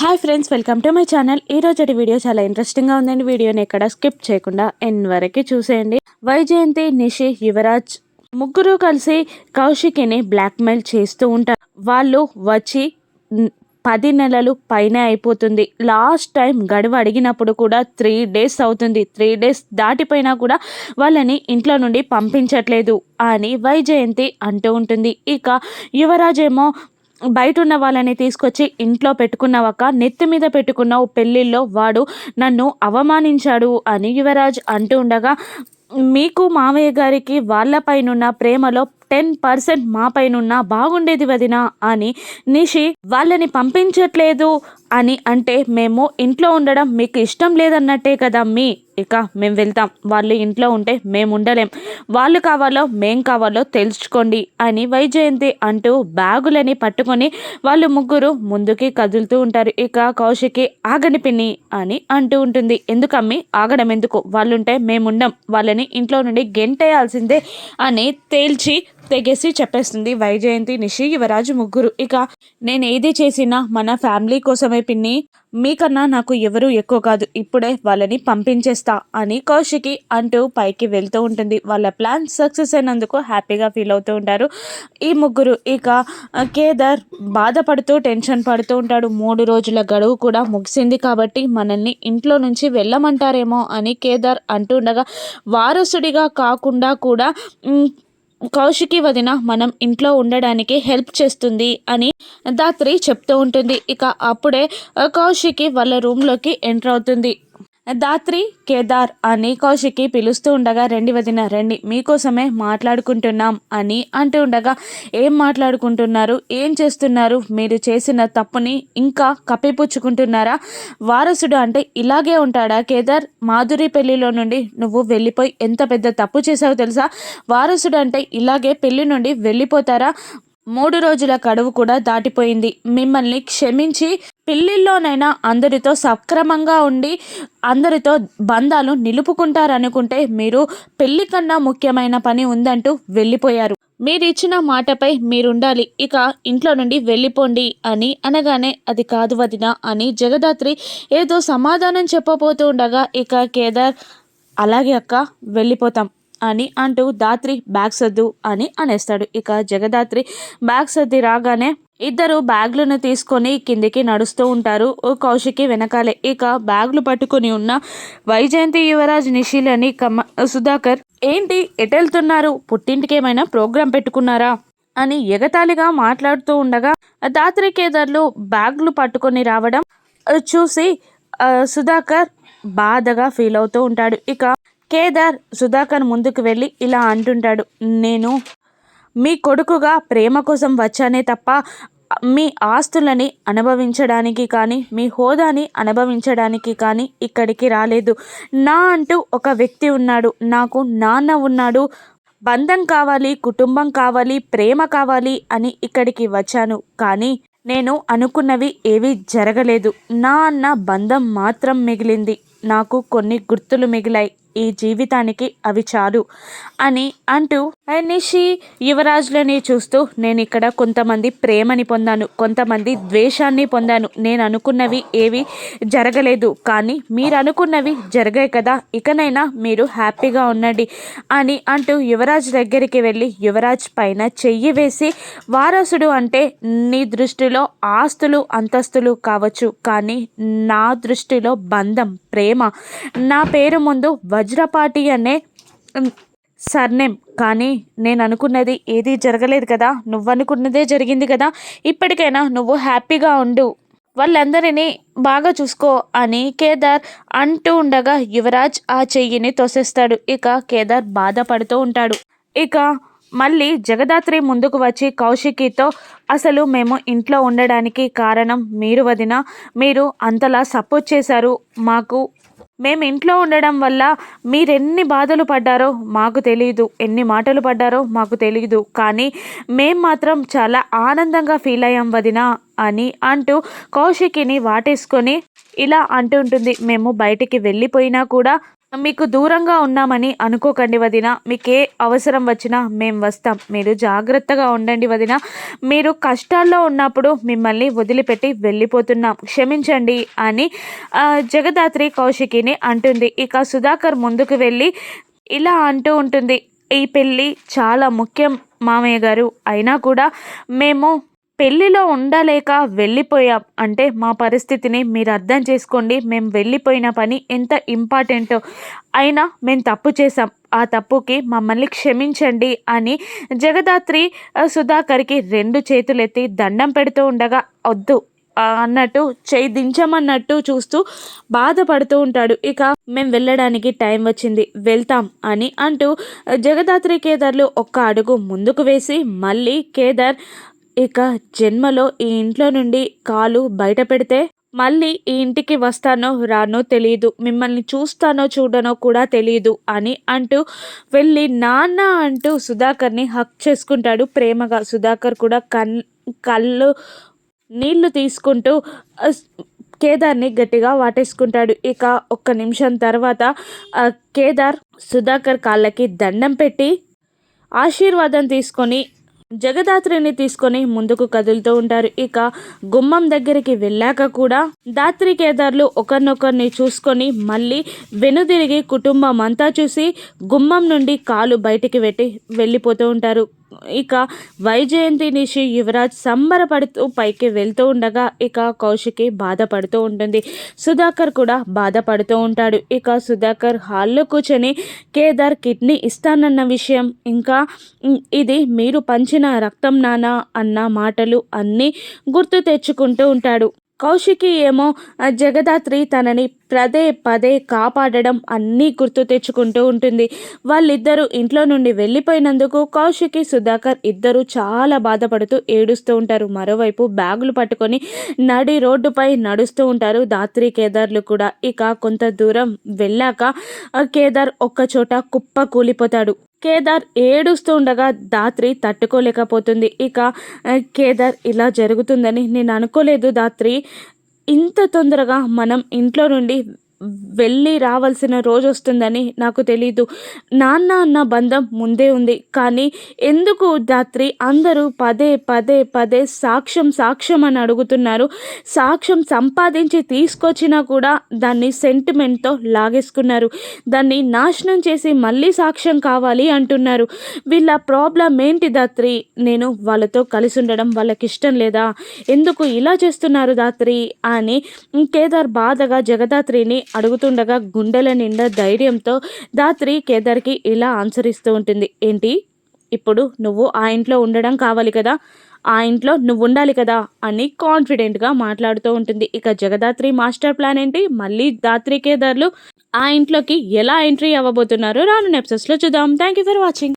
Hi friends welcome to my channel. ఈ రోజు video చాలా ఇంట్రెస్టింగ్గా ఉందండి. వీడియోని ఎక్కడ స్కిప్ చేయకుండా ఎన్ వరకు చూసేయండి. వైజయంతి నిషి యువరాజ్ ముగ్గురు కలిసి కౌశికిని బ్లాక్మెయిల్ చేస్తూ ఉంటారు. వాళ్ళు వచ్చి పది నెలలు పైన అయిపోతుంది. లాస్ట్ టైం గడువు అడిగినప్పుడు కూడా త్రీ డేస్ అవుతుంది. త్రీ డేస్ దాటిపోయినా కూడా వాళ్ళని ఇంట్లో నుండి పంపించట్లేదు అని వైజయంతి అంటూ ఉంటుంది. ఇక యువరాజ్ ఏమో బయట ఉన్న వాళ్ళని తీసుకొచ్చి ఇంట్లో పెట్టుకున్నావక్క నెత్తి మీద పెట్టుకున్నావు పెళ్ళిళ్ళలో వాడు నన్ను అవమానించాడు అని యువరాజ్ అంటూ ఉండగా మీకు మామయ్య గారికి వాళ్ళపైనున్న ప్రేమలో టెన్ పర్సెంట్ మా పైన బాగుండేది వదిన అని నిషి వాళ్ళని పంపించట్లేదు అని అంటే మేము ఇంట్లో ఉండడం మీకు ఇష్టం లేదన్నట్టే కదా మీ ఇక మేము వెళ్తాం. వాళ్ళు ఇంట్లో ఉంటే మేము ఉండలేం. వాళ్ళు కావాలో మేం కావాలో తెలుసుకోండి అని వైజయంతి అంటూ బ్యాగులని పట్టుకొని వాళ్ళు ముగ్గురు ముందుకి కదులుతూ ఉంటారు. ఇక కౌశికి ఆగని పిన్ని అని అంటూ ఉంటుంది. ఎందుకమ్మి? ఆగడం ఎందుకు? వాళ్ళుంటే మేముండం. వాళ్ళని ఇంట్లో నుండి గెంటేయాల్సిందే అని తేల్చి తెగేసి చెప్పేస్తుంది వైజయంతి నిషి యువరాజు ముగ్గురు. ఇక నేను ఏది చేసినా మన ఫ్యామిలీ కోసమే పిన్ని. మీకన్నా నాకు ఎవరు ఎక్కువ కాదు. ఇప్పుడే వాళ్ళని పంపించేస్తా అని కౌశికి అంటూ పైకి వెళ్తూ ఉంటుంది. వాళ్ళ ప్లాన్ సక్సెస్ అయినందుకు హ్యాపీగా ఫీల్ అవుతూ ఉంటారు ఈ ముగ్గురు. ఇక కేదార్ బాధపడుతూ టెన్షన్ పడుతూ ఉంటాడు. మూడు రోజుల గడువు కూడా ముగిసింది కాబట్టి మనల్ని ఇంట్లో నుంచి వెళ్ళమంటారేమో అని కేదార్ అంటూ ఉండగా వారసుడిగా కాకుండా కూడా కౌశికి వదిన మనం ఇంట్లో ఉండడానికి హెల్ప్ చేస్తుంది అని దాత్రి చెప్తూ ఉంటుంది. ఇక అప్పుడే కౌశికి వాళ్ళ రూమ్లోకి ఎంటర్ అవుతుంది. దాత్రి కేదార్ అని కౌశికి పిలుస్తూ ఉండగా రండి వదిన రండి. మీకోసమే మాట్లాడుకుంటున్నాం అని అంటూ ఉండగా ఏం మాట్లాడుకుంటున్నారు? ఏం చేస్తున్నారు? మీరు చేసిన తప్పుని ఇంకా కప్పిపుచ్చుకుంటున్నారా? వారసుడు అంటే ఇలాగే ఉంటాడా? కేదార్ మాధురి పెళ్ళిలో నుండి నువ్వు వెళ్ళిపోయి ఎంత పెద్ద తప్పు చేసావో తెలుసా? వారసుడు అంటే ఇలాగే పెళ్ళి నుండి వెళ్ళిపోతారా? మూడు రోజుల గడువు కూడా దాటిపోయింది. మిమ్మల్ని క్షమించి పిల్లిల్లోనైనా అందరితో సక్రమంగా ఉండి అందరితో బంధాలు నిలుపుకుంటారనుకుంటే మీరు పెళ్ళి కన్నా ముఖ్యమైన పని ఉందంటూ వెళ్ళిపోయారు. మీరు ఇచ్చిన మాటపై మీరుండాలి. ఇక ఇంట్లో నుండి వెళ్ళిపోండి అని అనగానే అది కాదు వదిన అని జగదాత్రి ఏదో సమాధానం చెప్పబోతూ ఉండగా ఇక కేదార్ అలాగే అక్క వెళ్ళిపోతాం. అని అంటూ దాత్రి బ్యాగ్ సర్దు అని అనేస్తాడు. ఇక జగదాత్రి బ్యాగ్ సర్ది రాగానే ఇద్దరు బ్యాగ్లను తీసుకొని కిందికి నడుస్తూ ఉంటారు. ఓ కౌశికి వెనకాలే. ఇక బ్యాగులు పట్టుకొని ఉన్న వైజయంతి యువరాజ్ నిషిలని కమ సుధాకర్ ఏంటి ఎటెళ్తున్నారు? పుట్టింటికి ఏమైనా ప్రోగ్రాం పెట్టుకున్నారా? అని ఎగతాళిగా మాట్లాడుతూ ఉండగా దాత్రి కేదార్లు బ్యాగులు పట్టుకొని రావడం చూసి సుధాకర్ బాధగా ఫీల్ అవుతూ ఉంటాడు. ఇక కేదార్ సుధాకర్ ముందుకు వెళ్ళి ఇలా అంటుంటాడు నేను మీ కొడుకుగా ప్రేమ కోసం వచ్చానే తప్ప మీ ఆస్తులని అనుభవించడానికి కానీ మీ హోదాని అనుభవించడానికి కానీ ఇక్కడికి రాలేదు. నా అంటూ ఒక వ్యక్తి ఉన్నాడు. నాకు నాన్న ఉన్నాడు. బంధం కావాలి కుటుంబం కావాలి ప్రేమ కావాలి అని ఇక్కడికి వచ్చాను. కానీ నేను అనుకున్నవి ఏవీ జరగలేదు. నా అన్న బంధం మాత్రం మిగిలింది. నాకు కొన్ని గుర్తులు మిగిలాయి. ఈ జీవితానికి అవి చాలు అని అంటూ "ఆ నిషి యువరాజులని చూస్తూ నేను ఇక్కడ కొంతమంది ప్రేమని పొందాను కొంతమంది ద్వేషాన్ని పొందాను. నేను అనుకున్నవి ఏవి జరగలేదు కానీ మీరు అనుకున్నవి జరగాయి కదా ఇకనైనా మీరు హ్యాపీగా ఉండండి అని అంటూ యువరాజ్ దగ్గరికి వెళ్ళి యువరాజ్ పైన చెయ్యి వేసి వారసుడు అంటే నీ దృష్టిలో ఆస్తులు అంతస్తులు కావచ్చు కానీ నా దృష్టిలో బంధం ప్రేమ. నా పేరు ముందు వజ్రపాటి అనే సర్నేమ్. కానీ నేను అనుకున్నది ఏది జరగలేదు కదా. నువ్వు అనుకున్నదే జరిగింది కదా. ఇప్పటికైనా నువ్వు హ్యాపీగా ఉండు. వాళ్ళందరినీ బాగా చూసుకో అని కేదార్ అంటూ ఉండగా యువరాజ్ ఆ చెయ్యిని తోసేస్తాడు. ఇక కేదార్ బాధపడుతూ ఉంటాడు. ఇక మళ్ళీ జగదాత్రి ముందుకు వచ్చి కౌశికితో అసలు మేము ఇంట్లో ఉండడానికి కారణం మీరు వదిన. మీరు అంతలా సపోర్ట్ చేశారు మాకు మేము ఇంట్లో ఉండడం వల్ల మీరెన్ని బాధలు పడ్డారో మాకు తెలియదు ఎన్ని మాటలు పడ్డారో మాకు తెలియదు కానీ మేం మాత్రం చాలా ఆనందంగా ఫీల్ అయ్యాం వదిన అని అంటూ కౌశికిని వాటేసుకొని ఇలా అంటుంటుంది మేము బయటికి వెళ్ళిపోయినా కూడా మీకు దూరంగా ఉన్నామని అనుకోకండి వదిన. మీకే అవసరం వచ్చినా మేము వస్తాం. మీరు జాగ్రత్తగా ఉండండి వదిన. మీరు కష్టాల్లో ఉన్నప్పుడు మిమ్మల్ని వదిలిపెట్టి వెళ్ళిపోతున్నాం. క్షమించండి అని జగదాత్రి కౌశికిని అంటుంది. ఇక సుధాకర్ ముందుకు వెళ్ళి ఇలా అంటూ ఉంటుంది. ఈ పెళ్ళి చాలా ముఖ్యం మామయ్య గారు. అయినా కూడా మేము పెళ్ళిలో ఉండలేక వెళ్ళిపోయాం. అంటే మా పరిస్థితిని మీరు అర్థం చేసుకోండి. మేము వెళ్ళిపోయిన పని ఎంత ఇంపార్టెంటో. అయినా మేము తప్పు చేసాం ఆ తప్పుకి మమ్మల్ని క్షమించండి అని జగదాత్రి సుధాకర్కి రెండు చేతులెత్తి దండం పెడుతూ ఉండగా వద్దు అన్నట్టు చేయి దించమన్నట్టు చూస్తూ బాధపడుతూ ఉంటాడు. ఇక మేము వెళ్ళడానికి టైం వచ్చింది. వెళ్తాం అని అంటూ జగదాత్రి కేదార్లు ఒక్క అడుగు ముందుకు వేసి మళ్ళీ కేదార్ ఇక జన్మలో ఈ ఇంట్లో నుండి కాలు బయట పెడితే మళ్ళీ ఈ ఇంటికి వస్తానో రానో తెలియదు మిమ్మల్ని చూస్తానో చూడనో కూడా తెలియదు అని అంటూ వెళ్ళి నాన్న అంటూ సుధాకర్ని హక్ చేసుకుంటాడు ప్రేమగా. సుధాకర్ కూడా కన్ కళ్ళు నీళ్ళు తీసుకుంటూ కేదార్ని గట్టిగా వాటేసుకుంటాడు. ఇక ఒక్క నిమిషం తర్వాత కేదార్ సుధాకర్ కాళ్ళకి దండం పెట్టి ఆశీర్వాదం తీసుకొని జగదాత్రిని తీసుకొని ముందుకు కదులుతూ ఉంటారు. ఇక గుమ్మం దగ్గరికి వెళ్ళాక కూడా దాత్రి కేదార్లు ఒకరినొకరిని చూసుకొని మళ్ళీ వెనుదిరిగి కుటుంబం అంతా చూసి గుమ్మం నుండి కాలు బయటికి పెట్టి వెళ్ళిపోతూ ఉంటారు. ఇక వైజయంతి నిషి యువరాజ్ సంబరపడుతూ పైకి వెళ్తూ ఉండగా ఇక కౌశికి బాధపడుతూ ఉంటుంది. సుధాకర్ కూడా బాధపడుతూ ఉంటాడు. ఇక సుధాకర్ హాల్లో కూర్చొని కేదార్ కిడ్నీ ఇస్తానన్న విషయం ఇంకా ఇది మీరు పంచిన రక్తం నానా అన్న మాటలు అన్నీ గుర్తు తెచ్చుకుంటూ ఉంటాడు. కౌశికి ఏమో జగదాత్రి తనని పదే పదే కాపాడడం అన్నీ గుర్తు తెచ్చుకుంటూ ఉంటుంది. వాళ్ళిద్దరూ ఇంట్లో నుండి వెళ్ళిపోయినందుకు కౌశికి సుధాకర్ ఇద్దరు చాలా బాధపడుతూ ఏడుస్తూ ఉంటారు. మరోవైపు బ్యాగులు పట్టుకొని నడి రోడ్డుపై నడుస్తూ ఉంటారు. దాత్రి కేదార్లు కూడా. ఇక కొంత దూరం వెళ్ళాక కేదార్ ఒక్కచోట కుప్ప కూలిపోతాడు కేదార్ ఏడుస్తూ ఉండగా దాత్రి తట్టుకోలేకపోతుంది. ఇక కేదార్ ఇలా జరుగుతుందని నేను అనుకోలేదు. దాత్రి ఇంత తొందరగా మనం ఇంట్లో నుండి వెళ్ళి రావాల్సిన రోజు వస్తుందని నాకు తెలీదు. నాన్న అన్న బంధం ముందే ఉంది. కానీ ఎందుకు దాత్రి? అందరూ పదే పదే పదే సాక్ష్యం సాక్ష్యం అని అడుగుతున్నారు. సాక్ష్యం సంపాదించి తీసుకొచ్చినా కూడా దాన్ని సెంటిమెంట్తో లాగేసుకున్నారు. దాన్ని నాశనం చేసి మళ్ళీ సాక్ష్యం కావాలి అంటున్నారు. వీళ్ళ ప్రాబ్లం ఏంటి దాత్రి? నేను వాళ్ళతో కలిసి ఉండడం వాళ్ళకి ఇష్టం లేదా? ఎందుకు ఇలా చేస్తున్నారు దాత్రి? అని కేదార్ బాధగా జగదాత్రిని అడుగుతుండగా గుండెల నిండా ధైర్యంతో దాత్రి కేదార్కి ఇలా ఆన్సర్ ఇస్తూ ఉంటుంది. ఏంటి? ఇప్పుడు నువ్వు ఆ ఇంట్లో ఉండడం కావాలి కదా? ఆ ఇంట్లో నువ్వు ఉండాలి కదా? అని కాన్ఫిడెంట్గా మాట్లాడుతూ ఉంటుంది. ఇక జగదాత్రి మాస్టర్ ప్లాన్ ఏంటి? మళ్ళీ దాత్రి కేదార్లు ఆ ఇంట్లోకి ఎలా ఎంట్రీ అవ్వబోతున్నారో రాను నెప్సెస్లో చూద్దాం. Thank you for watching